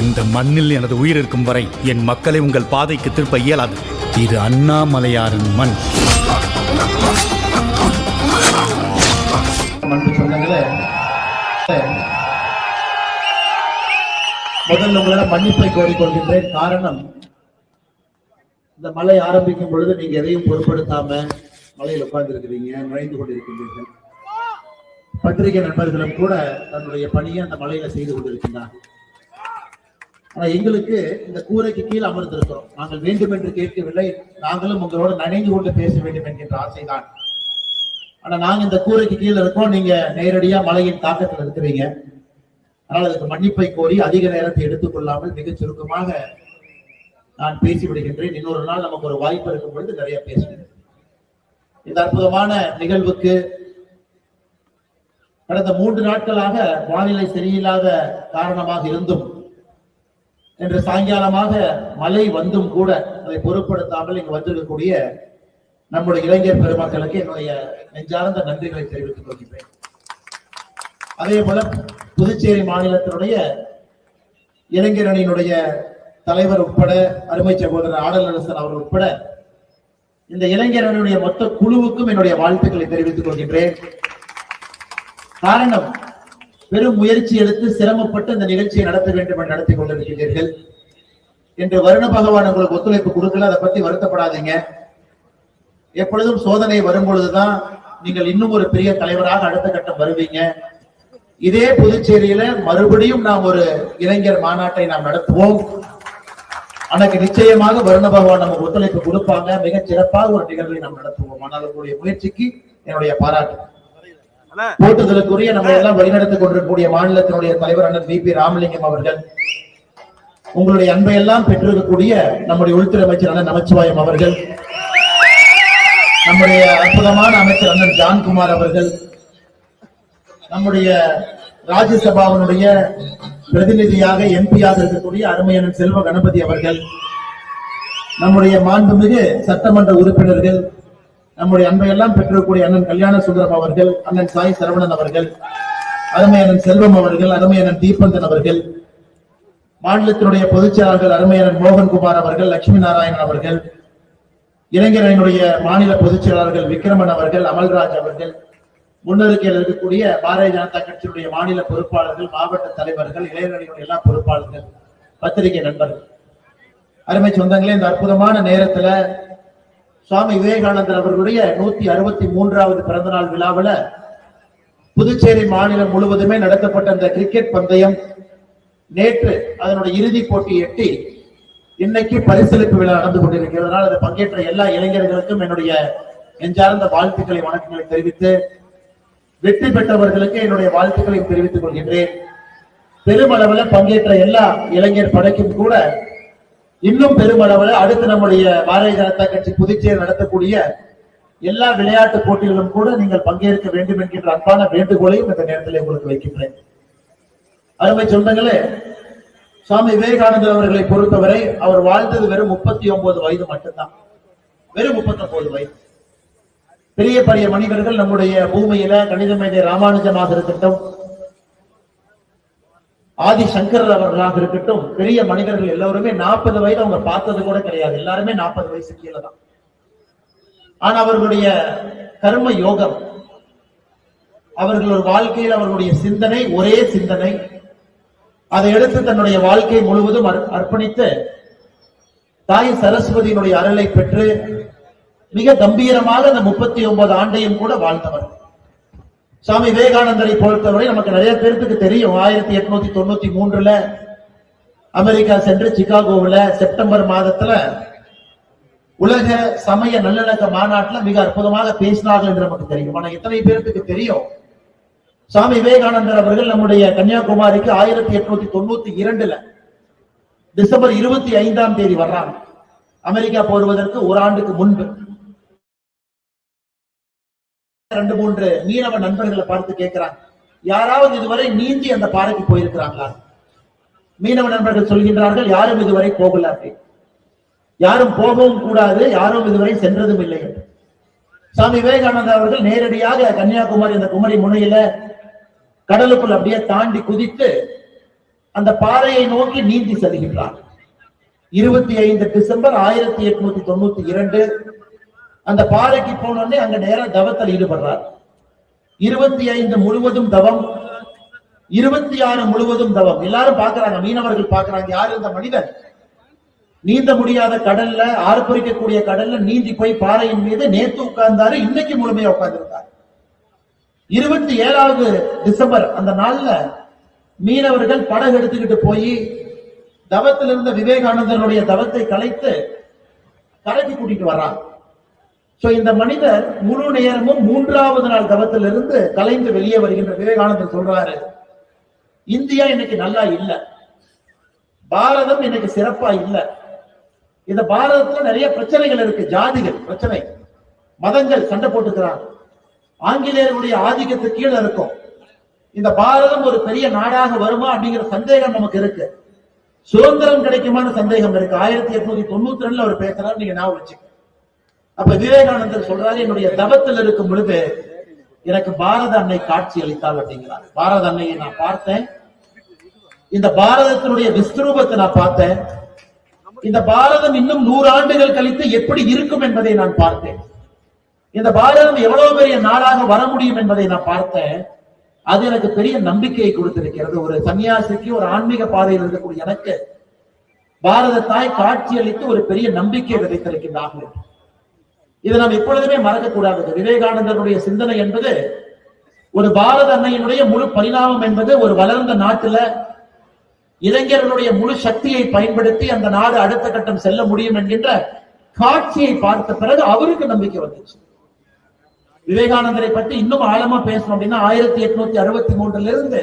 இந்த மண்ணில் எனது உயிர் இருக்கும் வரை என் மக்களை உங்கள் பாதைக்கு திருப்ப இயலாது. இது அண்ணாமலையாரின் மண். முதல்ல உங்களால் மன்னிப்பை கோரிக்கொள்கின்றேன் காரணம் இந்த மழை ஆரம்பிக்கும் பொழுது நீங்க எதையும் பொருட்படுத்தாம மலையில் உட்கார்ந்து இருக்கிறீங்க நுழைந்து கொண்டிருக்கின்றீர்கள். பத்திரிகை நண்பர்களும் கூட தன்னுடைய பணியை அந்த மலையில செய்து கொண்டிருக்கின்றார்கள். எங்களுக்கு இந்த கூரைக்கு கீழ் அமர்ந்திருக்கிறோம். நாங்கள் வேண்டும் என்று கேட்கவில்லை. நாங்களும் உங்களோட நனைந்து கொண்டு பேச வேண்டும் என்கின்ற ஆசைதான். ஆனா நாங்க இந்த கூரைக்கு கீழே இருக்கோம். நீங்க நேரடியா மலையின் தாக்கத்தில் இருக்கிறீங்க. ஆனால் அதுக்கு மன்னிப்பை கோரி அதிக நேரத்தை எடுத்துக்கொள்ளாமல் மிகச் சுருக்கமாக நான் பேசி விடுகின்றேன் இன்னொரு நாள் நமக்கு ஒரு வாய்ப்பு இருக்கும் பொழுது நிறைய பேசுவேன் இந்த அற்புதமான நிகழ்வுக்கு கடந்த மூன்று நாட்களாக வானிலை சரியில்லாத காரணமாக இருந்தும் இன்று சாயங்காலமாக மழை வந்தும் கூட அதை பொருட்படுத்தாமல் இங்கு வந்திருக்கக்கூடிய நம்முடைய இளைஞர் பெருமக்களுக்கு என்னுடைய நெஞ்சார்ந்த நன்றிகளை தெரிவித்துக் கொள்கின்றேன். அதே போல புதுச்சேரி மாநிலத்தினுடைய இளைஞர் அணியினுடைய தலைவர் உட்பட அருமை சகோதரர் ஆடலரசன் அவர் உட்பட இந்த இளைஞர் மொத்த குழுவுக்கும் என்னுடைய வாழ்த்துக்களை தெரிவித்துக் கொள்கின்றேன். காரணம் பெரும் முயற்சி எடுத்து சிரமப்பட்டு அந்த நிகழ்ச்சியை நடத்த வேண்டும் என்று நடத்தி கொண்டிருக்கிறீர்கள் என்று வருண பகவான் உங்களுக்கு ஒத்துழைப்பு கொடுக்கல அதை பத்தி வருத்தப்படாதீங்க. எப்பொழுதும் சோதனை வரும் பொழுதுதான் நீங்கள் இன்னும் ஒரு பெரிய தலைவராக அடுத்த கட்டம் வருவீங்க. இதே புதுச்சேரியில மறுபடியும் நாம் ஒரு இளைஞர் மாநாட்டை நாம் நடத்துவோம். அன்னைக்கு நிச்சயமாக வருண பகவான் நமக்கு ஒத்துழைப்பு கொடுப்பாங்க. மிகச் சிறப்பாக ஒரு நிகழ்வை நாம் நடத்துவோம். ஆனால் உங்களுடைய முயற்சிக்கு என்னுடைய பாராட்டு. போட்டுதலுக்குரிய நம்ம எல்லாம் வழிநடத்திக் கொண்டிருக்கக்கூடிய மாநிலத்தினுடைய தலைவர் அண்ணன் வி பி ராமலிங்கம் அவர்கள் உங்களுடைய அன்பை எல்லாம் பெற்றிருக்கக்கூடிய நம்முடைய உள்துறை அமைச்சர் அண்ணன் நமச்சிவாயம் அவர்கள் நம்முடைய அற்புதமான அமைச்சர் அண்ணன் ஜான்குமார் அவர்கள் நம்முடைய ராஜ்யசபாவினுடைய பிரதிநிதியாக எம்பியாக இருக்கக்கூடிய அருமையண்ணன் செல்வ கணபதி அவர்கள் நம்முடைய மாண்புமிகு சட்டமன்ற உறுப்பினர்கள் நம்முடைய அன்பையெல்லாம் பெற்றிருக்கக்கூடிய அண்ணன் கல்யாண சுந்தரம் அவர்கள் அண்ணன் சாய் சரவணன் அவர்கள் அருமையனன் செல்வம் அவர்கள் அருமையனன் தீபந்தன் அவர்கள் மாநிலத்தினுடைய பொதுச் செயலாளர்கள் மோகன்குமார் அவர்கள் லட்சுமி நாராயணன் அவர்கள் இளைஞரனுடைய மாநில பொதுச் செயலாளர்கள் விக்ரமன் அவர்கள் அமல்ராஜ் அவர்கள் முன்னறிக்கையில் இருக்கக்கூடிய பாரதிய ஜனதா கட்சியினுடைய மாநில பொறுப்பாளர்கள் மாவட்ட தலைவர்கள் இளைஞர்களுடைய எல்லா பொறுப்பாளர்கள் பத்திரிகை நண்பர்கள். அருமை சொந்தங்களே இந்த அற்புதமான நேரத்துல சுவாமி விவேகானந்தர் அவர்களுடைய நூத்தி அறுபத்தி மூன்றாவது பிறந்தநாள் விழாவில் புதுச்சேரி மாநிலம் முழுவதுமே நடத்தப்பட்ட அந்த கிரிக்கெட் பந்தயம் நேற்று அதனுடைய இறுதிப் போட்டி எட்டி இன்னைக்கு பரிசளிப்பு விழா நடந்து கொண்டிருக்கிறதுனால அதை பங்கேற்ற எல்லா இளைஞர்களுக்கும் என்னுடைய நெஞ்சார்ந்த வாழ்த்துக்களை வணக்கங்களை தெரிவித்து வெற்றி பெற்றவர்களுக்கு என்னுடைய வாழ்த்துக்களை தெரிவித்துக் கொள்கின்றேன். பெருமளவில் பங்கேற்ற எல்லா இளைஞர் படைக்கும் கூட இன்னும் பெருமளவுல அடுத்து நம்முடைய பாரதிய ஜனதா கட்சி புதுச்சேரி நடத்தக்கூடிய எல்லா விளையாட்டு போட்டிகளிலும் கூட நீங்கள் பங்கேற்க வேண்டும் என்கின்ற அன்பான வேண்டுகோளையும் இந்த நேரத்தில் உங்களுக்கு வைக்கின்றேன். அருமை சொந்தங்களே சுவாமி விவேகானந்தர் அவர்களை பொறுத்தவரை அவர் வாழ்ந்தது வெறும் முப்பத்தி ஒன்பது வயது மட்டும்தான். வெறும் முப்பத்தி ஒன்பது வயது. பெரிய பெரிய மனிதர்கள் நம்முடைய பூமியில கணித மேதை ராமானுஜமாக இருக்கட்டும் ஆதி சங்கரர் அவர்களாக இருக்கட்டும் பெரிய மனிதர்கள் எல்லோருமே நாற்பது வயது அவங்க பார்த்தது கூட கிடையாது. எல்லாருமே நாற்பது வயசு கீழே தான். ஆனா அவர்களுடைய கர்ம யோகம் அவர்களோட வாழ்க்கையில் அவர்களுடைய சிந்தனை ஒரே சிந்தனை அதை எடுத்து தன்னுடைய வாழ்க்கை முழுவதும் அர்ப்பணித்து தாய் சரஸ்வதியினுடைய அருளை பெற்று மிக கம்பீரமாக அந்த முப்பத்தி ஒன்பது ஆண்டையும் கூட வாழ்ந்தவர்கள் சுவாமி விவேகானந்தரை பொறுத்தவரை நமக்கு நிறைய பேருக்கு தெரியும். ஆயிரத்தி எட்நூத்தி தொண்ணூத்தி மூன்றுல அமெரிக்கா சென்று சிகாகோவில் செப்டம்பர் மாதத்துல உலக சமய நல்லிணக்க மாநாட்டுல மிக அற்புதமாக பேசினார்கள் என்று நமக்கு தெரியும். ஆனா எத்தனை பேருக்கு தெரியும்? சுவாமி விவேகானந்தர் அவர்கள் நம்முடைய கன்னியாகுமரிக்கு ஆயிரத்தி எட்நூத்தி தொண்ணூத்தி இரண்டுல டிசம்பர் இருபத்தி ஐந்தாம் தேதி வர்றாங்க. அமெரிக்கா போடுவதற்கு ஒரு ஆண்டுக்கு முன்பு. ரெண்டு மூன்று மீனவ நண்பர்களை பார்த்து கேட்கிறாங்க யாராவது இதுவரை நீந்தி அந்த பாறைக்கு போயிருக்கிறாங்களா மீனவ நண்பர்கள் சொல்கின்றார்கள் யாரும் இதுவரை போகல யாரும் போகவும் கூடாது யாரும் இதுவரை சென்றதும் இல்லை என்று. சுவாமி விவேகானந்தர் அவர்கள் நேரடியாக கன்னியாகுமரி அந்த குமரி முனையில கடலுக்குள் அப்படியே தாண்டி குதித்து அந்த பாறையை நோக்கி நீந்தி செல்கின்றார். இருபத்தி ஐந்து டிசம்பர் ஆயிரத்தி எட்நூத்தி தொண்ணூத்தி இரண்டு அந்த பாறைக்கு போனோடனே அங்க நேரா தவத்தில் ஈடுபடுறார். இருபத்தி ஐந்து முழுவதும் தவம். இருபத்தி ஆறு முழுவதும் தவம். எல்லாரும் பாக்குறாங்க மீனவர்கள் பாக்குறாங்க யாரு இந்த மனிதன் நீந்த முடியாத கடல்ல ஆர்ப்பரிக்கக்கூடிய கடல்ல நீந்தி போய் பாறையின் மீது நேத்து உட்கார்ந்தாரு இன்னைக்கு முழுமையா உட்கார்ந்திருக்காரு. இருபத்தி ஏழாவது டிசம்பர் அந்த நாள்ல மீனவர்கள் படகு எடுத்துக்கிட்டு போய் தவத்திலிருந்த விவேகானந்தனுடைய தவத்தை கலைத்து கரைக்கு கூட்டிட்டு வர்றாங்க. சோ இந்த மனிதர் முழு நேரமும் மூன்றாவது நாள் தவத்திலிருந்து கலைந்து வெளியே வருகின்ற விவேகானந்தர் சொல்றாரு இந்தியா இன்னைக்கு நல்லா இல்ல. பாரதம் இன்னைக்கு சிறப்பா இல்ல. இந்த பாரதத்துல நிறைய பிரச்சனைகள் இருக்கு ஜாதிகள் பிரச்சனை. மதங்கள் சண்டை போட்டுக்கிறாங்க. ஆங்கிலேயர்களுடைய ஆதிக்கத்து கீழே இருக்கும். இந்த பாரதம் ஒரு பெரிய நாடாக வருமா அப்படிங்கிற சந்தேகம் நமக்கு இருக்கு. சுதந்திரம் கிடைக்குமான சந்தேகம் இருக்கு. ஆயிரத்தி எட்நூத்தி தொண்ணூத்தி ரெண்டுல அவர் பேசுறாரு நீங்க ஞாபகம் வச்சுக்கோங்க. அப்ப விவேகானந்தர் சொல்றாரு என்னுடைய தவத்தில் இருக்கும் பொழுது எனக்கு பாரத அன்னை காட்சி அளித்தாள் அப்படிங்கிறார். பாரத அன்னையை நான் பார்த்தேன். இந்த பாரதத்தினுடைய விஸ்வரூபத்தை நான் பார்த்தேன். இந்த பாரதம் இன்னும் நூறு ஆண்டுகள் கழித்து எப்படி இருக்கும் என்பதை நான் பார்த்தேன். இந்த பாரதம் எவ்வளவு பெரிய நாடாக வர முடியும் என்பதை நான் பார்த்தேன். அது எனக்கு பெரிய நம்பிக்கையை கொடுத்திருக்கிறது. ஒரு சன்னியாசிக்கு ஒரு ஆன்மீக பாதையில் இருக்கக்கூடிய எனக்கு பாரத தாய் காட்சி அளித்து ஒரு பெரிய நம்பிக்கை விதைத்திருக்கின்றார்கள். இதை நாம் எப்பொழுதுமே மறக்கக்கூடாது. விவேகானந்தருடைய சிந்தனை என்பது ஒரு பாரத அன்னையினுடைய முழு பரிணாமம் என்பது ஒரு வளர்ந்த நாட்டுல இளைஞர்களுடைய முழு சக்தியை பயன்படுத்தி அந்த நாடு அடுத்த கட்டம் செல்ல முடியும் என்கின்ற காட்சியை பார்த்த பிறகு அவருக்கு நம்பிக்கை வந்துச்சு. விவேகானந்தரை பற்றி இன்னும் ஆழமா பேசணும் அப்படின்னா ஆயிரத்தி எட்நூத்தி அறுபத்தி மூன்றுல இருந்து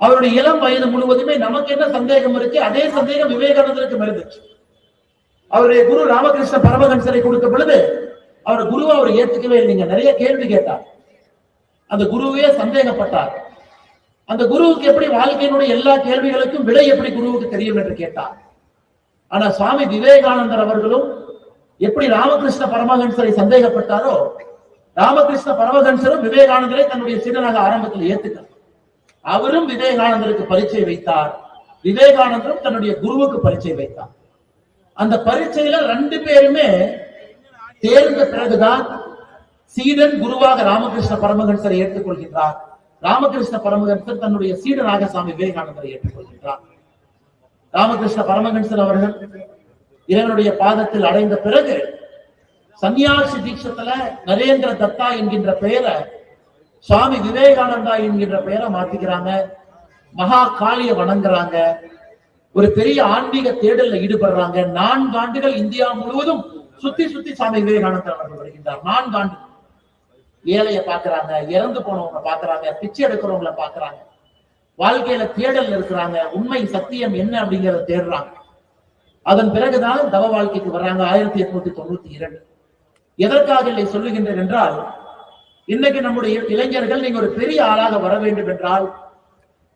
அவருடைய இளம் வயது முழுவதுமே நமக்கு என்ன சந்தேகம் இருக்கு அதே சந்தேகம் விவேகானந்தருக்கு இருந்துச்சு அவருடைய குரு ராமகிருஷ்ண பரமஹம்சரை கொடுத்த பொழுது அவர் குருவை அவர் ஏத்துக்கவே இல்லைங்க நிறைய கேள்வி கேட்டார். அந்த குருவே சந்தேகப்பட்டார். அந்த குருவுக்கு எப்படி வாழ்க்கையினுடைய எல்லா கேள்விகளுக்கும் விடை எப்படி குருவுக்கு தெரியும் என்று கேட்டார். ஆனா சுவாமி விவேகானந்தர் அவர்களும் எப்படி ராமகிருஷ்ண பரமஹம்சரை சந்தேகப்பட்டாரோ ராமகிருஷ்ண பரமஹம்சரும் விவேகானந்தரை தன்னுடைய சீடனாக ஆரம்பத்தில் ஏத்துக்கிறார் அவரும் விவேகானந்தருக்கு பரிச்சை வைத்தார். விவேகானந்தரும் தன்னுடைய குருவுக்கு பரிச்சை வைத்தார். அந்த பரீட்சையில ரெண்டு பேருமே தேர்ந்த பிறகுதான் சீடன் குருவாக ராமகிருஷ்ண பரமஹம்சரை ஏற்றுக்கொள்கின்றார். ராமகிருஷ்ண பரமகன்சர் தன்னுடைய சீடனாக சாமி விவேகானந்தரை ஏற்றுக்கொள்கின்றார். ராமகிருஷ்ண பரமகன்சர் அவர்கள் இறைவனுடைய பாதத்தில் அடைந்த பிறகு சன்னியாசி தீட்சத்துல நரேந்திர தத்தா என்கின்ற பெயரை சுவாமி விவேகானந்தா என்கின்ற பெயரை மாத்திக்கிறாங்க. மகா காளிய வணங்குறாங்க. ஒரு பெரிய ஆன்மீக தேடல்ல ஈடுபடுறாங்க. நான்கு ஆண்டுகள் இந்தியா முழுவதும் சுத்தி சுத்தி சாமி விவேகானந்தர் அவர்கள் வருகின்றார் நான்கு ஆண்டு. ஏழைய பாக்குறாங்க இறந்து போனவங்க பாக்குறாங்க பிச்சை எடுக்கிறவங்கள பாக்குறாங்க வாழ்க்கையில தேடல் இருக்கிறாங்க. உண்மை சத்தியம் என்ன அப்படிங்கறத தேடுறாங்க. அதன் பிறகுதான் தவ வாழ்க்கைக்கு வர்றாங்க. ஆயிரத்தி எட்நூத்தி தொண்ணூத்தி இரண்டு. எதற்காக இதை சொல்லுகின்றேன் என்றால் இன்னைக்கு நம்முடைய இளைஞர்கள் நீங்க ஒரு பெரிய ஆளாக வர வேண்டும் என்றால்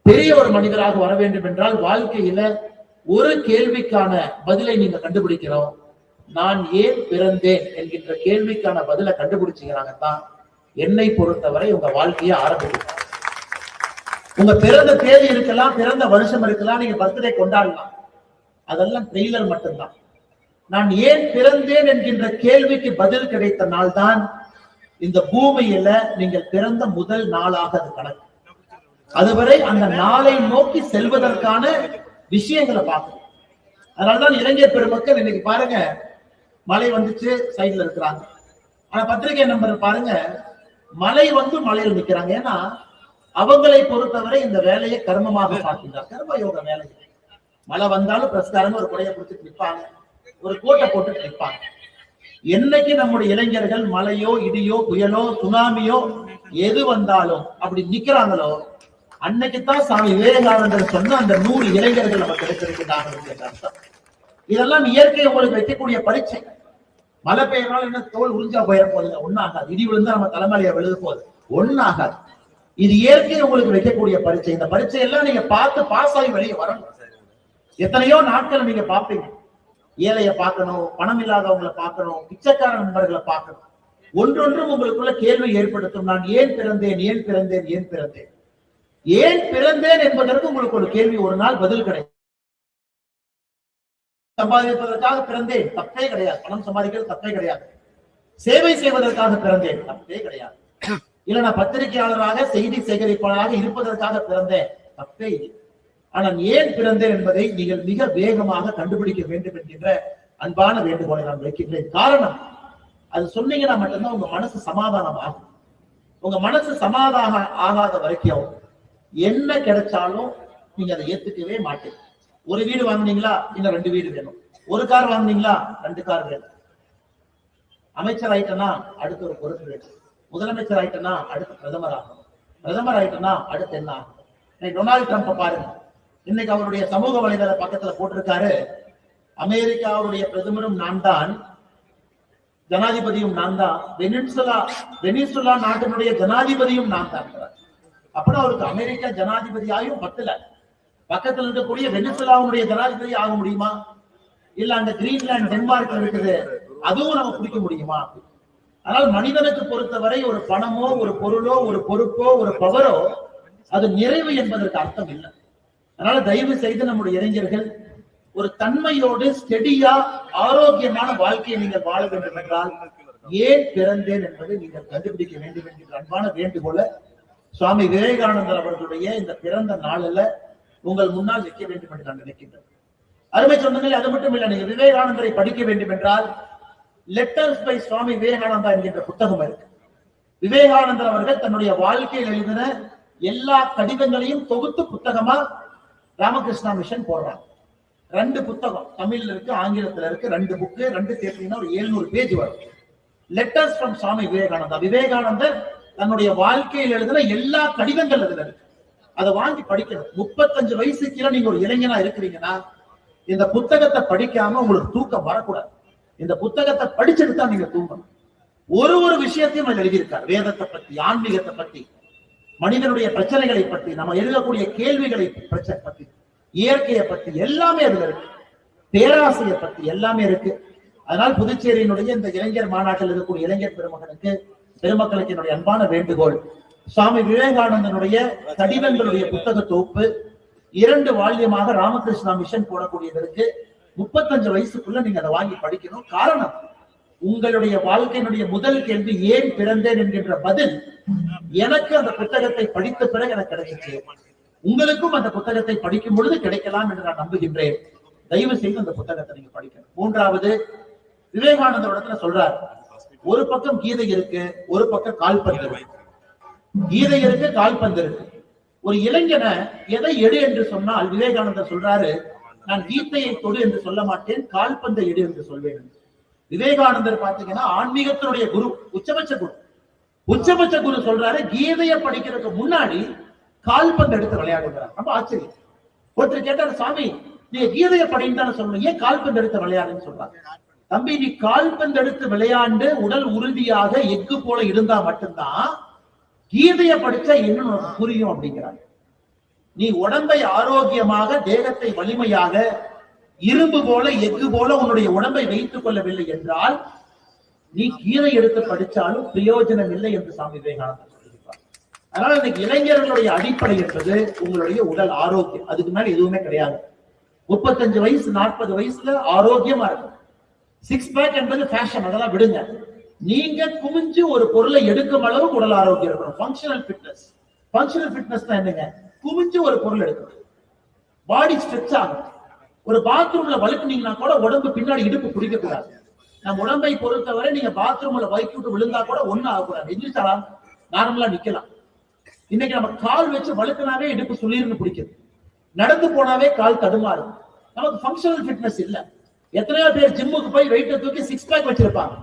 பெரிய ஒரு மனிதராக வர வேண்டும் என்றால் வாழ்க்கையில ஒரு கேள்விக்கான பதிலை நீங்க கண்டுபிடிக்கிறோம் நான் ஏன் பிறந்தேன் என்கின்ற கேள்விக்கான பதிலை கண்டுபிடிச்சுக்கிறாங்க தான் என்னை பொறுத்தவரை உங்க வாழ்க்கையை ஆரம்பிக்கும். உங்க பிறந்த தேதி இருக்கலாம் பிறந்த வருஷம் இருக்கலாம் நீங்க பர்த்டே கொண்டாடலாம். அதெல்லாம் ட்ரெய்லர் மட்டும்தான். நான் ஏன் பிறந்தேன் என்கின்ற கேள்விக்கு பதில் கிடைத்த நாள் தான் இந்த பூமியில நீங்கள் பிறந்த முதல் நாளாக அது கணக்கு. அதுவரை அந்த நாளை நோக்கி செல்வதற்கான விஷயங்களை பார்க்கணும். அதனாலதான் இளைஞர் பெருமக்கள் இன்னைக்கு பாருங்க மழை வந்துச்சு சைடுல இருக்கிறாங்க. ஆனா பத்திரிகை நம்பர் பாருங்க மலை வந்து மலையில் நிக்கிறாங்க. ஏன்னா அவங்களை பொறுத்தவரை இந்த வேலையை கர்மமாக பார்க்கின்றார். கர்ம யோக வேலை. மழை வந்தாலும் பிரஸ்காரங்க ஒரு குடையை பிடிச்சிட்டு நிற்பாங்க. ஒரு கோட்டை போட்டுட்டு நிற்பாங்க. என்னைக்கு நம்முடைய இளைஞர்கள் மழையோ இடியோ புயலோ சுனாமியோ எது வந்தாலும் அப்படி நிக்கிறாங்களோ அன்னைக்குத்தான் சாமி விவேகானந்தர் சொன்ன அந்த நூறு இளைஞர்கள் நமக்கு கிடைத்திருக்கிறார்கள் இதெல்லாம் இயற்கை உங்களுக்கு வைக்கக்கூடிய பரீட்சை. மழை பெய்யறனால என்ன தோல் உறிஞ்சா போயிட போகுதுங்க ஒன்னாகாது இடி விழுந்தா நம்ம தலைமலையை விழுது போகுது. ஒன்னாகாது இது இயற்கை உங்களுக்கு வைக்கக்கூடிய பரீட்சை. இந்த பரீட்சை எல்லாம் நீங்க பார்த்து பாஸ் ஆகி வெளியே வரணும். எத்தனையோ நாட்கள் நீங்க பார்ப்பீங்க. ஏழைய பார்க்கணும் பணம் இல்லாதவங்களை பார்க்கணும் பிச்சைக்கார நண்பர்களை பார்க்கணும். ஒன்றொன்றும் உங்களுக்குள்ள கேள்வி ஏற்படுத்தும். நான் ஏன் பிறந்தேன் ஏன் பிறந்தேன் ஏன் பிறந்தேன்? ஏன் பிறந்தேன் என்பதற்கு உங்களுக்கு ஒரு கேள்வி ஒரு நாள் பதில் கிடைக்கும் சம்பாதிப்பதற்காக பிறந்தேன் தப்பே கிடையாது. பணம் சம்பாதிக்கிறது தப்பே கிடையாது. சேவை செய்வதற்காக பிறந்தேன் தப்பே கிடையாது. இல்ல நான் பத்திரிகையாளராக செய்தி சேகரிப்பாளராக இருப்பதற்காக பிறந்தேன் தப்பே இல்லை. ஆனால் ஏன் பிறந்தேன் என்பதை நீங்கள் மிக வேகமாக கண்டுபிடிக்க வேண்டும் என்கின்ற அன்பான வேண்டுகோளை நான் வைக்கின்றேன். காரணம் அது சொன்னீங்கன்னா மட்டும்தான் உங்க மனசு சமாதானம் ஆகும். உங்க மனசு சமாதானம் ஆகாத வரைக்கும் என்ன கிடைச்சாலும் நீங்க அதை ஏத்துக்கவே மாட்டீங்க. ஒரு வீடு வாங்குனீங்களா? நீங்க ரெண்டு வீடு வேணும். ஒரு கார் வாங்குனீங்களா? ரெண்டு கார் வேணும். அமைச்சர் ஆயிட்டனா அடுத்து ஒரு பொறுப்பு வேணும். முதலமைச்சர் ஆயிட்டனா அடுத்து பிரதமர் ஆகணும். பிரதமர் ஆயிட்டனா அடுத்து என்ன ஆகும் இன்னைக்கு டொனால்டு ட்ரம்ப் பாருங்க. இன்னைக்கு அவருடைய சமூக வலைதள பக்கத்துல போட்டிருக்காரு. அமெரிக்காவுடைய பிரதமரும் நான் தான் ஜனாதிபதியும் நான் தான் வெனிசுலா வெனிசுலா நாட்டினுடைய ஜனாதிபதியும் நான் தான் அப்புறம் அவருக்கு அமெரிக்கா ஜனாதிபதியாயும் பத்தல. பக்கத்துல இருக்கக்கூடிய வெனிசுலாவுடைய ஜனாதிபதி ஆக முடியுமா? இல்ல அந்த கிரீன்லாந்து டென்மார்க்ல இருக்குது அதுவும் நம்ம பிடிக்க முடியுமா? ஆனால் மனிதனுக்கு பொறுத்தவரை ஒரு பணமோ ஒரு பொருளோ ஒரு பொறுப்போ ஒரு பவரோ அது நிறைவு என்பதற்கு அர்த்தம் இல்லை. அதனால தயவு செய்து நம்முடைய இளைஞர்கள் ஒரு தன்மையோடு ஸ்டெடியா ஆரோக்கியமான வாழ்க்கையை நீங்கள் வாழ வேண்டும் என்றால் ஏன் பிறந்தேன் என்பதை நீங்கள் கண்டுபிடிக்க வேண்டும் என்கிற அன்பான வேண்டுகோளை சுவாமி விவேகானந்தர் அவர்களுடைய இந்த பிறந்த நாளில் உங்கள் முன்னால் நிற்க வேண்டும் என்று நான் நினைக்கின்றேன். அருமை சொந்தங்களே அது மட்டும் இல்லை நீங்க விவேகானந்தரை படிக்க வேண்டும் என்றால் லெட்டர்ஸ் பை சுவாமி விவேகானந்தா என்கின்ற புத்தகம் இருக்கு. விவேகானந்தர் அவர்கள் தன்னுடைய வாழ்க்கையில் எழுதின எல்லா கடிதங்களையும் தொகுத்து புத்தகமா ராமகிருஷ்ணா மிஷன் போடுறாங்க ரெண்டு புத்தகம் தமிழ்ல இருக்கு ஆங்கிலத்துல இருக்கு ரெண்டு புக்கு ரெண்டு சேர்த்தீங்கன்னா ஒரு எழுநூறு பேஜ் வரும். Letters from Swami Vivekananda. விவேகானந்தர் தன்னுடைய வாழ்க்கையில் எழுதின எல்லா கடிதங்கள் அதுல இருக்கு. அதை வாங்கி படிக்கணும். முப்பத்தஞ்சு வயசு கீழே நீங்க ஒரு இளைஞனா இருக்கிறீங்கன்னா இந்த புத்தகத்தை படிக்காம உங்களுக்கு தூக்கம் வரக்கூடாது. இந்த புத்தகத்தை படிச்சுட்டு தான் நீங்க தூங்கணும். ஒரு ஒரு விஷயத்தையும் அவர் எழுதியிருக்கார். வேதத்தை பத்தி ஆன்மீகத்தை பத்தி மனிதனுடைய பிரச்சனைகளை பத்தி நம்ம எழுதக்கூடிய கேள்விகளை பிரச்சனை பத்தி இயற்கையை பத்தி எல்லாமே அதுல இருக்கு. பேராசையை பத்தி எல்லாமே இருக்கு. அதனால் புதுச்சேரியினுடைய இந்த இளைஞர் மாநாட்டில் இருக்கக்கூடிய இளைஞர் பெருமகனுக்கு பெருமக்களுக்கு என்னுடைய அன்பான வேண்டுகோள். சுவாமி விவேகானந்தனுடைய கடிதங்களுடைய புத்தக தொகுப்பு இரண்டு வால்யமாக ராமகிருஷ்ணா மிஷன் போடக்கூடியதற்கு முப்பத்தஞ்சு வயசுக்குள்ள நீங்க அதை வாங்கி படிக்கணும். காரணம் உங்களுடைய வாழ்க்கையினுடைய முதல் கேள்வி ஏன் பிறந்தேன்? என்கின்ற பதில். எனக்கு அந்த புத்தகத்தை படித்த பிறகு எனக்கு கிடைச்சிச்சு. உங்களுக்கும் அந்த புத்தகத்தை படிக்கும் பொழுது கிடைக்கலாம் என்று நான் நம்புகின்றேன். தயவு செய்து அந்த புத்தகத்தை நீங்க படிக்கணும். மூன்றாவது விவேகானந்தர் இடத்துல சொல்றாரு ஒரு பக்கம் கீதை இருக்கு ஒரு பக்கம் கால்பந்து இருக்கு. கீதை இருக்கு கால்பந்து இருக்கு. ஒரு இளைஞனை எதை எடு என்று சொன்னால் விவேகானந்தர் சொல்றாரு நான் கீதையை தொடு என்று சொல்ல மாட்டேன் கால்பந்தை எடு என்று சொல்வேன். விவேகானந்தர் பாத்தீங்கன்னா ஆன்மீகத்தினுடைய குரு உச்சபட்ச குரு. உச்சபட்ச குரு சொல்றாரு கீதையை படிக்கிறதுக்கு முன்னாடி கால்பந்து எடுத்து விளையாடுங்கிறார் ரொம்ப ஆச்சரியம். ஒருத்தர் கேட்டாரு சாமி நீங்க கீதையை படின்னு தானே சொல்லணும் ஏன் கால்பந்து எடுத்து விளையாடுன்னு சொல்றாங்க தம்பி நீ கால்பந்து எடுத்து விளையாண்டு உடல் உறுதியாக எக்கு போல இருந்தா மட்டும்தான் கீதையை படிச்சா என்ன புரியும் அப்படிங்கிறாங்க நீ உடம்பை ஆரோக்கியமாக தேகத்தை வலிமையாக இரும்பு போல எஃகு போல உன்னுடைய உடம்பை வைத்துக் கொள்ளவில்லை என்றால் நீ கீதை எடுத்து படிச்சாலும் பிரயோஜனம் இல்லை என்று சாமி விவேகானந்தர் சொல்லியிருப்பார். அதனால இன்னைக்கு இளைஞர்களுடைய அடிப்படை என்பது உங்களுடைய உடல் ஆரோக்கியம். அதுக்கு மேல எதுவுமே கிடையாது. முப்பத்தஞ்சு வயசு நாற்பது வயசுல ஆரோக்கியமா இருக்கும் சிக்ஸ் பேக் என்பது ஃபேஷன் அதெல்லாம் விடுங்க. நீங்க குமிஞ்சு ஒரு பொருளை எடுக்கும் அளவுக்கு உடல் ஆரோக்கியம் இருக்கணும். ஃபங்க்ஷனல் ஃபிட்னஸ் ஃபங்க்ஷனல் ஃபிட்னஸ் தான் என்னங்க? குமிஞ்சு ஒரு பொருள் எடுக்கணும். பாடி ஸ்ட்ரெச் ஆகும் ஒரு பாத்ரூம்ல வலுக்குனீங்கன்னா கூட உடம்பு பின்னாடி இடுப்பு பிடிக்க கூடாது நம்ம உடம்பை பொறுத்தவரை நீங்க பாத்ரூம்ல வைக்க விட்டு விழுந்தா கூட ஒண்ணும் ஆகக்கூடாது. எந்திரிச்சாலாம் நார்மலா நிக்கலாம். இன்னைக்கு நம்ம கால் வச்சு வலுக்குனாவே இடுப்பு சுளீர்னு பிடிக்குது. நடந்து போனாவே கால் தடுமாறும். நமக்கு ஃபங்க்ஷனல் ஃபிட்னஸ் இல்ல. எத்தனையோ பேர் ஜிம்முக்கு போய் வெயிட்டை தூக்கி சிக்ஸ் பேக் வச்சிருப்பாங்க.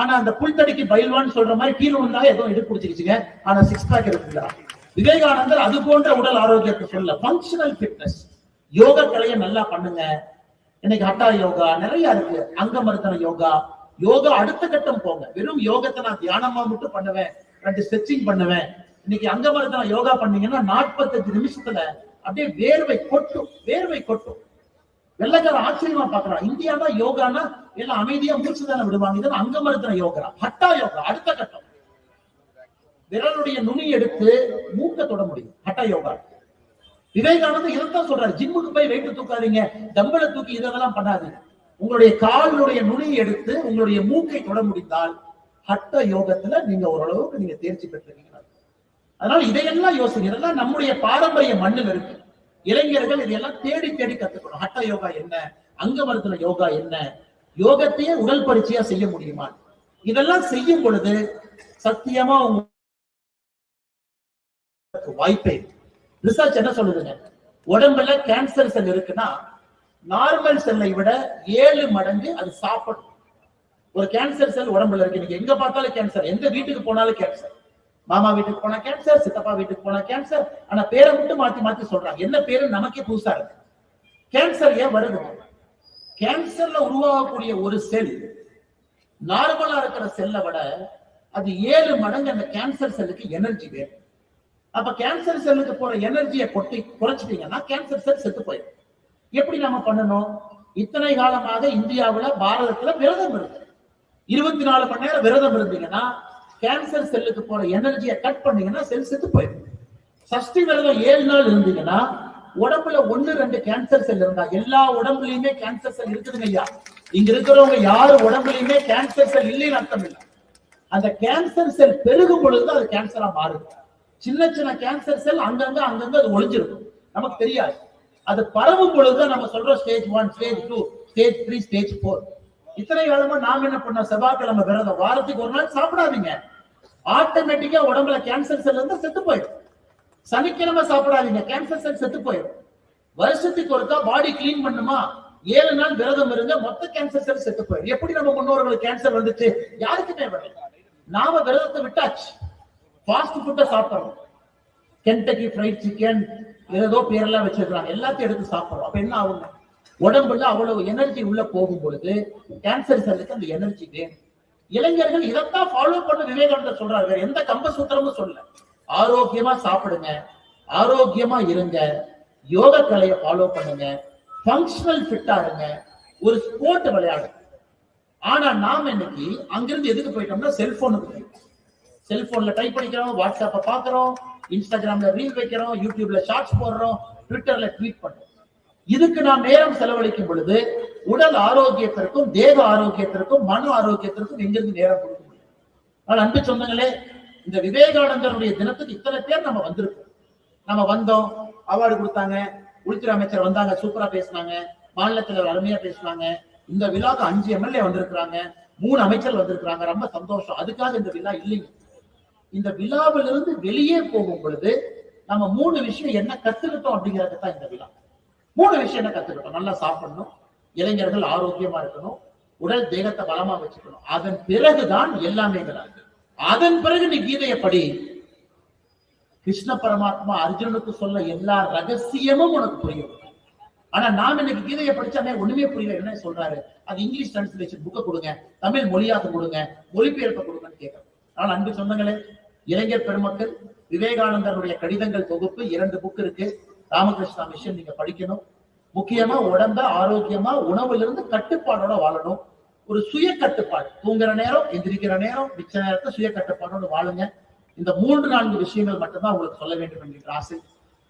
ஆனா அந்த புல்தடிக்கு பயில்வான்னு சொல்ற மாதிரி கீழே விழுந்தா எதுவும் இடுப்பு பிடிச்சிருச்சுங்க. ஆனா சிக்ஸ் பேக் இருக்குங்களா விவேகானந்தர் அது போன்ற உடல் ஆரோக்கியத்தை சொல்ல ஃபங்க்ஷனல் ஃபிட்னஸ் யோக கலையை நல்லா பண்ணுங்க. இன்னைக்கு ஹட்டா யோகா நிறைய இருக்கு. அங்க மருத்துவ யோகா. யோகா அடுத்த கட்டம் போங்க. வெறும் யோகத்தை நான் தியானமா மட்டும் பண்ணுவேன். ரெண்டு ஸ்ட்ரெச்சிங் பண்ணுவேன். இன்னைக்கு அங்க மருத்துவ யோகா பண்ணீங்கன்னா நாற்பத்தஞ்சு நிமிஷத்துல அப்படியே வேர்வை கொட்டும். வேர்வை கொட்டும். வெள்ளக்கார ஆச்சரியமா பாக்குறான் இந்தியா தான் யோகானா? எல்லாம் அமைதியா மூச்சு தானே விடுவாங்க. இதெல்லாம் அங்க மருத்துவ யோகா. ஹட்டா யோகா. அடுத்த கட்டம். விரலுடைய நுனி எடுத்து மூக்க தொட முடியும். ஹட்டா யோகா. விவேகானந்தர் இதைத்தான் சொல்றாரு. ஜிம்முக்கு போய் வெயிட் தூக்காதீங்க. டம்பளை தூக்கி இதெல்லாம் பண்ணாதீங்க. உங்களுடைய காலினுடைய நுனி எடுத்து உங்களுடைய மூக்கை தொட முடிந்தால் ஹட்ட யோகத்துல நீங்க ஓரளவுக்கு நீங்க தேர்ச்சி பெற்றிருக்கீங்க. அதனால இதையெல்லாம் யோசிங்க. இதெல்லாம் நம்முடைய பாரம்பரிய மண்ணில் இருக்கு. இளைஞர்கள் இதையெல்லாம் தேடி தேடி கத்துக்கணும். ஹட்ட யோகா என்ன? அங்கவர்த்தன யோகா என்ன? யோகத்தையே உடல் பயிற்சியா செய்ய முடியுமா? இதெல்லாம் செய்யும் பொழுது சத்தியமா உங்களுக்கு வாய்ப்பே ரிசர்ச் என்ன சொல்லுதுங்க? உடம்புல கேன்சர் செல் இருக்குன்னா நார்மல் செல்லை விட ஏழு மடங்கு அது சாப்பிடும். ஒரு கேன்சர் செல் உடம்புல இருக்கு. நீங்க எங்க பார்த்தாலும் கேன்சர் எந்த வீட்டுக்கு போனாலும் கேன்சர் மாமா வீட்டுக்கு போனா கேன்சர் சித்தப்பா வீட்டுக்கு போனா கேன்சர் ஆனா பேரை மட்டும் மாத்தி மாத்தி சொல்றாங்க. என்ன பேரு நமக்கே புதுசா இருக்கு. கேன்சர் ஏன் வருது? கேன்சர்ல உருவாகக்கூடிய ஒரு செல் நார்மலா இருக்கிற செல்லை விட அது ஏழு மடங்கு அந்த கேன்சர் செல்லுக்கு எனர்ஜி வேணும். அப்ப கேன்சர் செல்லுக்கு போற எனர்ஜியை கொட்டி குறைச்சிட்டீங்கன்னா கேன்சர் செல் செத்து போயிடும். எப்படி நம்ம பண்ணணும்? இத்தனை காலமாக இந்தியாவுல பாரதத்துல விரதம் இருக்கு இருபத்தி நாலு மணி நேரம் விரதம் இருந்தீங்கன்னா கேன்சர் செல்லுக்கு போற எனர்ஜியை கட் பண்ணீங்கன்னா செல் செத்து போயிடும். சஷ்டி விரதம் ஏழு நாள் இருந்தீங்கன்னா உடம்புல ஒண்ணு ரெண்டு கேன்சர் செல் இருந்தா எல்லா உடம்புலயுமே கேன்சர் செல் இருக்குதுங்க ஐயா. இங்க இருக்கிறவங்க யாரு உடம்புலயுமே கேன்சர் செல் இல்லைன்னு அர்த்தம் இல்லை. அந்த கேன்சர் செல் பெருகும் பொழுது அது கேன்சரா மாறுது. சின்ன சின்ன கேன்சர் செல் அங்கங்க அங்கங்க அது ஒளிஞ்சிருக்கும். நமக்கு தெரியாது. அது பரவும் பொழுதுதான் நம்ம சொல்றோம் stage one stage two stage three stage four இத்தனை காலமா நாம என்ன பண்ணோம்? செவ்வாய்க்கிழமை விரதம். வாரத்துக்கு ஒரு நாள் சாப்பிடாதீங்க. ஆட்டோமேட்டிக்கா உடம்புல கேன்சர் செல் இருந்தா செத்து போயிடும். சனிக்கிழமை சாப்பிடாதீங்க. கேன்சர் செல் செத்து போயிடும். வருஷத்துக்கு ஒருக்கா பாடி கிளீன் பண்ணுமா? ஏழு நாள் விரதம் இருங்க மொத்த கேன்சர் செல் செத்து போயிடும். எப்படி நம்ம முன்னோர்களுக்கு கேன்சர் வந்துச்சு? யாருக்குமே வரல. நாம விரதத்தை விட்டாச்சு. ஃபாஸ்ட் ஃபுட்டை சாப்பிடுறோம் கென்டக்கி ஃப்ரைட் சிக்கன் ஏதோ பேரெல்லாம் வச்சிருக்கிறாங்க. எல்லாத்தையும் எடுத்து சாப்பிடுறோம் அப்ப என்ன ஆகுங்க? உடம்புல அவ்வளவு எனர்ஜி உள்ள போகும் பொழுது கேன்சர் செல்லுக்கு அந்த எனர்ஜி வேணும். இளைஞர்கள் இதைத்தான் ஃபாலோ பண்ண விவேகானந்தர் சொல்றாரு. வேற எந்த கம்ப சூத்திரமும் சொல்லல. ஆரோக்கியமா சாப்பிடுங்க ஆரோக்கியமா இருங்க யோக கலையை ஃபாலோ பண்ணுங்க ஃபங்க்ஷனல் ஃபிட்டா இருங்க ஒரு ஸ்போர்ட் விளையாடுங்க. ஆனா நாம இன்னைக்கு அங்கிருந்து எதுக்கு போயிட்டோம்னா செல்போனுக்கு போயிட்டோம். செல்போன்ல டைப் பண்ணிக்கிறோம் வாட்ஸ்அப்பை பாக்குறோம் இன்ஸ்டாகிராம்ல ரீல் வைக்கிறோம் யூடியூப்ல ஷார்ட்ஸ் போடுறோம் ட்விட்டர்ல ட்வீட் பண்றோம். இதுக்கு நாம் நேரம் செலவழிக்கும் பொழுது உடல் ஆரோக்கியத்திற்கும் தேக ஆரோக்கியத்திற்கும் மன ஆரோக்கியத்திற்கும் எங்கிருந்து நேரம் கொடுக்க முடியும்? ஆனால் அன்பு சொந்தங்களே இந்த விவேகானந்தருடைய தினத்துக்கு இத்தனை பேர் நம்ம வந்திருக்கோம். நம்ம வந்தோம் அவார்டு கொடுத்தாங்க உள்துறை அமைச்சர் வந்தாங்க சூப்பரா பேசினாங்க மாநில தலைவர் அருமையா பேசினாங்க. இந்த விழாக்கு அஞ்சு எம்எல்ஏ வந்திருக்கிறாங்க மூணு அமைச்சர் வந்திருக்கிறாங்க ரொம்ப சந்தோஷம். அதுக்காக இந்த விழா இல்லைங்க இந்த விழாவிலிருந்து வெளியே போகும் பொழுது நம்ம மூணு விஷயம் என்ன கத்துக்கிட்டோம் அப்படிங்கறதுதான் இந்த விழா. மூணு விஷயம் என்ன கத்துக்கிட்டோம்? நல்லா சாப்பிடணும் இளைஞர்கள் ஆரோக்கியமா இருக்கணும் உடல் தேகத்தை பலமா வச்சுக்கணும். அதன் பிறகுதான் எல்லாமேங்கிறாங்க அதன் பிறகு நீ கீதையை படி. கிருஷ்ண பரமாத்மா அர்ஜுனனுக்கு சொல்ல எல்லா ரகசியமும் உனக்கு புரியும். ஆனா நாம் இன்னைக்கு கீதையை படிச்சாமே ஒண்ணுமே புரியல. என்ன சொல்றாரு? அது இங்கிலீஷ் டிரான்ஸ்லேஷன் புக்கை கொடுங்க தமிழ் மொழியாக கொடுங்க மொழிபெயர்ப்பை கொடுங்கன்னு கேட்கறோம். ஆனால் அன்பு சொந்தங்களே இளைஞர் பெருமக்கள் விவேகானந்தருடைய கடிதங்கள் தொகுப்பு இரண்டு புக் இருக்கு. ராமகிருஷ்ணா மிஷன் நீங்க படிக்கணும். முக்கியமா உடம்ப ஆரோக்கியமா உணவுல இருந்து கட்டுப்பாடோட வாழணும். ஒரு சுய கட்டுப்பாடு. தூங்குற நேரம் எந்திரிக்கிற நேரம் மிச்ச நேரத்தை சுய கட்டுப்பாடோட வாழுங்க. இந்த மூன்று நான்கு விஷயங்கள் மட்டும்தான் உங்களுக்கு சொல்ல வேண்டும் என்கிற ஆசை.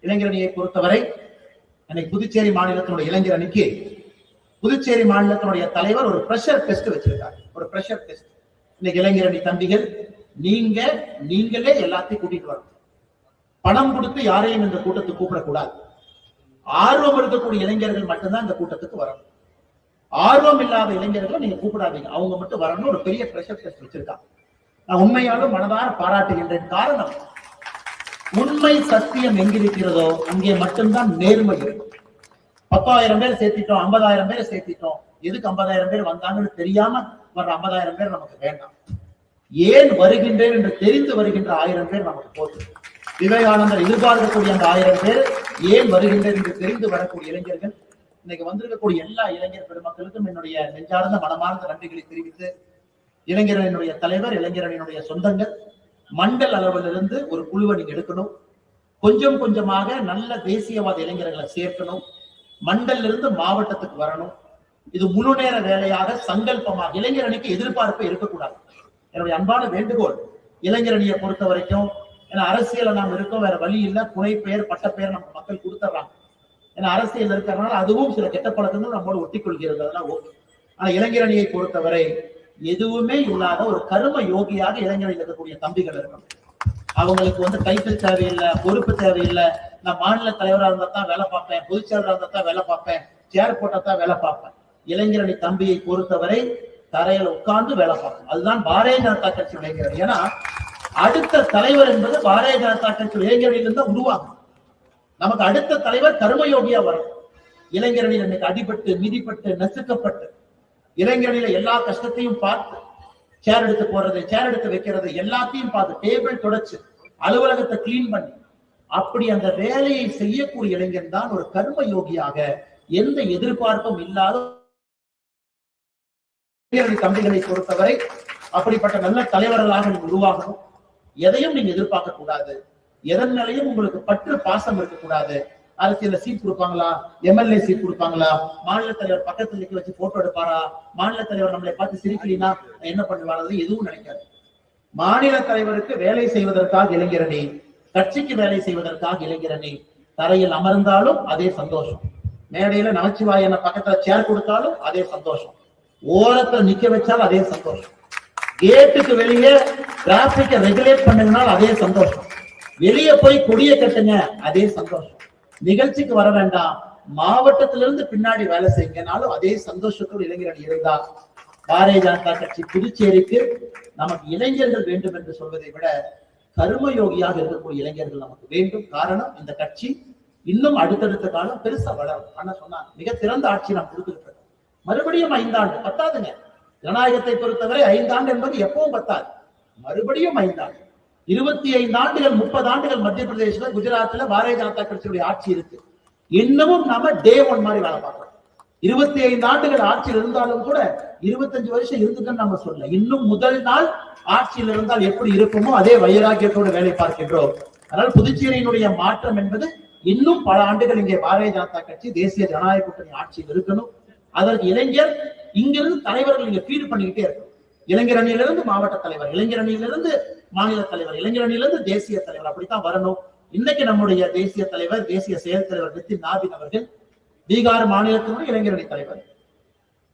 இளைஞரணியை பொறுத்தவரை இன்னைக்கு புதுச்சேரி மாநிலத்தினுடைய இளைஞர் அணிக்கு புதுச்சேரி மாநிலத்தினுடைய தலைவர் ஒரு பிரஷர் டெஸ்ட் வச்சிருக்காரு. ஒரு பிரஷர் டெஸ்ட் இன்னைக்கு இளைஞரணி தம்பிகள் நீங்க நீங்களே எல்லாத்தையும் கூட்டிட்டு வரணும். பணம் கொடுத்து யாரையும் இந்த கூட்டத்துக்கு கூப்பிடக்கூடாது. ஆர்வம் இருக்கக்கூடிய இளைஞர்கள் மட்டும்தான் இந்த கூட்டத்துக்கு வரணும். ஆர்வம் இல்லாத இளைஞர்களை நீங்க கூப்பிடாதீங்க. அவங்க மட்டும் வரணும் ஒரு பெரிய பிரஷர் டெஸ்ட் வச்சிருக்காங்க. நான் உண்மையாலும் மனதார பாராட்டுகின்றேன். காரணம் உண்மை சத்தியம் எங்கிருக்கிறதோ அங்கே மட்டும்தான் நேர்மை இருக்கும். பத்தாயிரம் பேர் சேர்த்திட்டோம் ஐம்பதாயிரம் பேர் சேர்த்திட்டோம். எதுக்கு ஐம்பதாயிரம் பேர் வந்தாங்கன்னு தெரியாம வர்ற ஐம்பதாயிரம் பேர் நமக்கு வேண்டாம். ஏன் வருகின்றேன் என்று தெரிந்து வருகின்ற ஆயிரம் பேர் நமக்கு போதும். விவேகானந்தர் எதிர்பார்க்கக்கூடிய அந்த ஆயிரம் பேர் ஏன் வருகின்றது என்று தெரிந்து வரக்கூடிய இளைஞர்கள்? இன்னைக்கு வந்திருக்கக்கூடிய எல்லா இளைஞர் பெருமக்களுக்கும் என்னுடைய நெஞ்சார்ந்த மனமார்ந்த நன்றிகளை தெரிவித்து இளைஞரனுடைய தலைவர் இளைஞரனுடைய சொந்தங்கள் மண்டல் அளவிலிருந்து ஒரு குழுவை நீங்க எடுக்கணும். கொஞ்சம் கொஞ்சமாக நல்ல தேசியவாத இளைஞர்களை சேர்க்கணும். மண்டல்ல இருந்து மாவட்டத்துக்கு வரணும். இது முழு நேர வேலையாக சங்கல்பமாக இளைஞரணிக்கு எதிர்பார்ப்பு இருக்கக்கூடாது. என்னுடைய அன்பான வேண்டுகோள் இளைஞரணியை பொறுத்த வரைக்கும் ஏன்னா அரசியல நாம் இருக்கோம் வேற வழி இல்ல. புனை பெயர் பட்ட பெயர் நம்ம மக்கள் கொடுத்துட்றாங்க ஏன்னா அரசியல் இருக்கிறதுனால அதுவும் சில கெட்ட பழக்கங்கள் நம்மளோட ஒட்டி கொள்கிறது அதெல்லாம் ஓகே. ஆனா இளைஞரணியை பொறுத்தவரை எதுவுமே இல்லாத ஒரு கரும யோகியாக இளைஞரில் இருக்கக்கூடிய தம்பிகள் இருக்கணும். அவங்களுக்கு வந்து டைட்டில் தேவையில்லை பொறுப்பு தேவையில்லை. நான் மாநில தலைவரா இருந்தா தான் வேலை பார்ப்பேன் பொதுச்செயலராக இருந்தா தான் வேலை பார்ப்பேன் சேர் போட்டா தான் வேலை பார்ப்பேன். இளைஞரணி தம்பியை பொறுத்தவரை தரையில உட்கார்ந்து வேலை பார்க்கணும் அதுதான் பாரதிய ஜனதா கட்சி இளைஞரணி. ஏன்னா அடுத்த தலைவர் என்பது பாரதிய ஜனதா கட்சி இளைஞரணியிலிருந்து தான் உருவாகும் நமக்கு அடுத்த தலைவர் கர்மயோகியா வரும் இளைஞர்களில் இன்னைக்கு அடிபட்டு மிதிப்பட்டு நசுக்கப்பட்டு இளைஞரணியில எல்லா கஷ்டத்தையும் பார்த்து சேர் எடுத்து போறது சேர் எடுத்து வைக்கிறது எல்லாத்தையும் பார்த்து டேபிள் தொடச்சு அலுவலகத்தை கிளீன் பண்ணி அப்படி அந்த வேலையை செய்யக்கூடிய இளைஞன் தான் ஒரு கர்ம யோகியாக எந்த எதிர்பார்ப்பும் இல்லாத தம்பிகளை பொறுத்தவரை அப்படிப்பட்ட நல்ல தலைவர்களாக உருவாகணும். எதையும் நீங்க எதிர்பார்க்க கூடாது. எதன் மேலையும் உங்களுக்கு பற்று பாசம் இருக்கக்கூடாது. அரசியல சீட் கொடுப்பாங்களா? எம்எல்ஏ சீட் கொடுப்பாங்களா? மாநில தலைவர் பக்கத்துல நிக்க வச்சு போட்டோ எடுப்பாரா? மாநில தலைவர் நம்மளை பார்த்து சிரிக்கலினா என்ன பண்ணுவாரு எதுவும் நினைக்காது. மாநில தலைவருக்கு வேலை செய்வதற்காக இளைஞரணி கட்சிக்கு வேலை செய்வதற்காக இளைஞரணி தரையில் அமர்ந்தாலும் அதே சந்தோஷம். மேடையில நமச்சிவாய் என்ன பக்கத்துல சேர் கொடுத்தாலும் அதே சந்தோஷம். ஓரத்துல நிக்க வச்சாலும் அதே சந்தோஷம். கேட்டுக்கு வெளியே டிராபிக்கை ரெகுலேட் பண்ணுங்கனாலும் அதே சந்தோஷம். வெளியே போய் கொடியை கட்டுங்க அதே சந்தோஷம். நிகழ்ச்சிக்கு வர வேண்டாம். மாவட்டத்திலிருந்து பின்னாடி வேலை செய்யுங்கனாலும் அதே சந்தோஷத்தோடு இளைஞர்கள் இருந்தால். பாரதிய ஜனதா கட்சி புதுச்சேரிக்கு நமக்கு இளைஞர்கள் வேண்டும் என்று சொல்வதை விட கர்மயோகியாக இருக்கக்கூடிய இளைஞர்கள் நமக்கு வேண்டும். காரணம் இந்த கட்சி இன்னும் அடுத்தடுத்த காலம் பெருசா வளரும். ஆனா சொன்னாங்க மிக சிறந்த ஆட்சி நாம் கொடுத்துட்டு இருக்கோம். மறுபடியும் ஐந்தாண்டு பத்தாதுங்க. ஜனநாயகத்தை பொறுத்தவரை ஐந்தாண்டு என்பது எப்பவும் பத்தாது. மறுபடியும் ஐந்தாண்டு இருபத்தி ஐந்து ஆண்டுகள் முப்பது ஆண்டுகள் மத்திய பிரதேசத்துல குஜராத்ல பாரதிய ஜனதா கட்சியுடைய ஆட்சி இருக்கு. இன்னமும் நாம டே ஒன் மாதிரி வேலை பார்க்கிறோம். இருபத்தி ஐந்து ஆண்டுகள் ஆட்சியில் இருந்தாலும் கூட இருபத்தஞ்சு வருஷம் இருந்துட்டோம்னு நம்ம சொல்ல இன்னும் முதல் நாள் ஆட்சியில் இருந்தால் எப்படி இருக்குமோ அதே வைராக்கியத்தோடு வேலை பார்க்கின்றோம். அதனால் புதுச்சேரியினுடைய மாற்றம் என்பது இன்னும் பல ஆண்டுகள் இங்கே பாரதிய ஜனதா கட்சி தேசிய ஜனநாயக கூட்டணி ஆட்சியில் இருக்கணும். அதற்கு இளைஞர் இங்கிருந்து தலைவர்கள் இங்க ஃபீல் பண்ணிக்கிட்டே இருக்கணும். இளைஞர் அணியிலிருந்து மாவட்ட தலைவர் இளைஞர் அணியிலிருந்து மாநில தலைவர் இளைஞர் அணியிலிருந்து தேசிய தலைவர் அப்படித்தான் வரணும். இன்னைக்கு நம்முடைய தேசிய தலைவர் தேசிய செயல் தலைவர் நிதின் நாபின் அவர்கள் பீகார் மாநிலத்தினுடைய இளைஞரணி தலைவர்.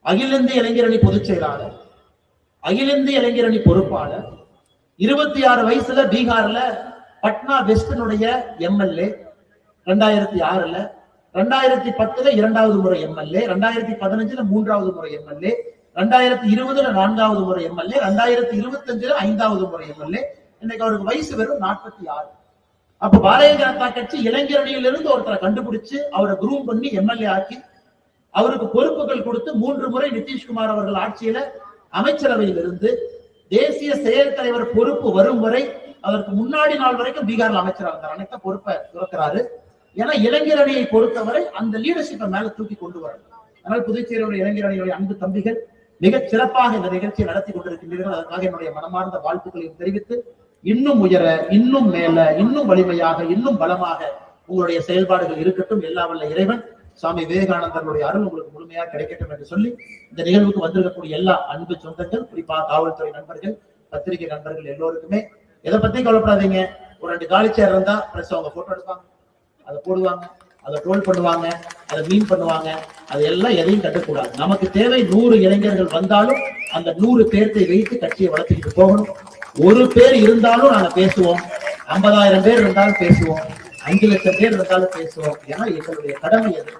அகில இந்திய இளைஞரணி பொதுச் செயலாளர் அகில இந்திய இளைஞரணி பொறுப்பாளர் இருபத்தி ஆறு வயசுல பீகார்ல பட்னா வெஸ்டினுடைய எம்எல்ஏ ரெண்டாயிரத்தி ஆறுல ரெண்டாயிரத்தி பத்துல இரண்டாவது முறை எம்எல்ஏ ரெண்டாயிரத்தி பதினஞ்சுல மூன்றாவது முறை எம்எல்ஏ ரெண்டாயிரத்தி இருபதுல நான்காவது முறை எம்எல்ஏ ரெண்டாயிரத்தி இருபத்தி அஞ்சுல ஐந்தாவது முறை எம்எல்ஏ. இன்னைக்கு அவருக்கு வயசு வெறும் நாற்பத்தி ஆறு. அப்ப பாரதிய ஜனதா கட்சி இளைஞரணியிலிருந்து ஒருத்தரை கண்டுபிடிச்சு அவரை குரூம் பண்ணி எம்எல்ஏ ஆக்கி அவருக்கு பொறுப்புகள் கொடுத்து மூன்று முறை நிதிஷ்குமார் அவர்கள் ஆட்சியில அமைச்சரவையில் இருந்து தேசிய செயல் தலைவர் பொறுப்பு வரும் வரை அதற்கு முன்னாடி நாள் வரைக்கும் பீகார்ல அமைச்சராக இருந்தார். அனைத்த பொறுப்பை துறக்கிறாரு. ஏன்னா இளைஞரணியை பொறுத்தவரை அந்த லீடர்ஷிப்பை மேல தூக்கி கொண்டு வரணும். அதனால் இளைஞர் இளைஞரணியுடைய அன்பு தம்பிகள் மிகச் சிறப்பாக இந்த நிகழ்ச்சியை நடத்தி கொண்டிருக்கின்றீர்கள். அதற்காக என்னுடைய மனமார்ந்த வாழ்த்துக்களையும் தெரிவித்து இன்னும் உயர இன்னும் மேல இன்னும் வலிமையாக இன்னும் பலமாக உங்களுடைய செயல்பாடுகள் இருக்கட்டும். எல்லா வல்ல இறைவன் சுவாமி விவேகானந்தருடைய அருள் உங்களுக்கு முழுமையாக கிடைக்கட்டும் என்று சொல்லி இந்த நிகழ்வுக்கு வந்திருக்கக்கூடிய எல்லா அன்பு சொந்தங்கள் குறிப்பாக காவல்துறை நண்பர்கள் பத்திரிகை நண்பர்கள் எல்லோருக்குமே எதை பத்தி கவலைப்படாதீங்க. ஒரு ரெண்டு காலி சேர் இருந்தா பிரஸ் அவங்க போட்டோ எடுப்பாங்க. அதை போடுவாங்க. அதை ட்ரோல் பண்ணுவாங்க அதை மீன் பண்ணுவாங்க அது எல்லாம் எதையும் கட்டக்கூடாது. நமக்கு தேவை நூறு இளைஞர்கள் வந்தாலும் அந்த நூறு பேர்த்தை வைத்து கட்சியை வளர்த்துக்கிட்டு போகணும். ஒரு பேர் இருந்தாலும் நாங்க பேசுவோம். ஐம்பதாயிரம் பேர் இருந்தாலும் பேசுவோம். அஞ்சு லட்சம் பேர் இருந்தாலும் பேசுவோம். ஏன்னா எங்களுடைய கடமை அது.